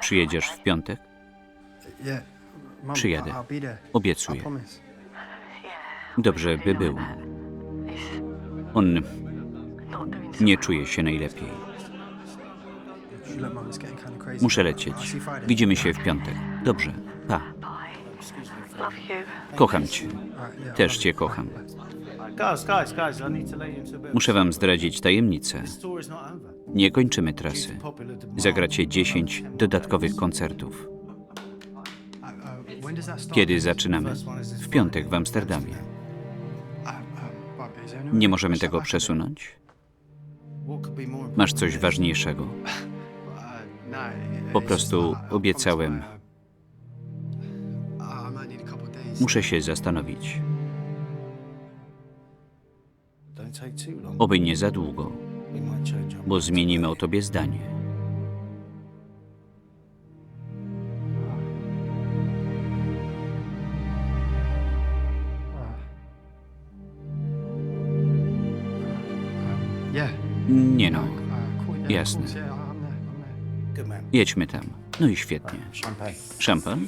Przyjedziesz w piątek? Przyjadę. Obiecuję. Dobrze by było. On nie czuje się najlepiej. Muszę lecieć. Widzimy się w piątek. Dobrze. Pa. Kocham cię. Też cię kocham. Muszę wam zdradzić tajemnicę. Nie kończymy trasy. Zagracie 10 dodatkowych koncertów. Kiedy zaczynamy? W piątek w Amsterdamie. Nie możemy tego przesunąć? Masz coś ważniejszego. Po prostu obiecałem. Muszę się zastanowić. Oby nie za długo, bo zmienimy o tobie zdanie. Nie no, Jasne. jedźmy tam. No i świetnie. Szampan?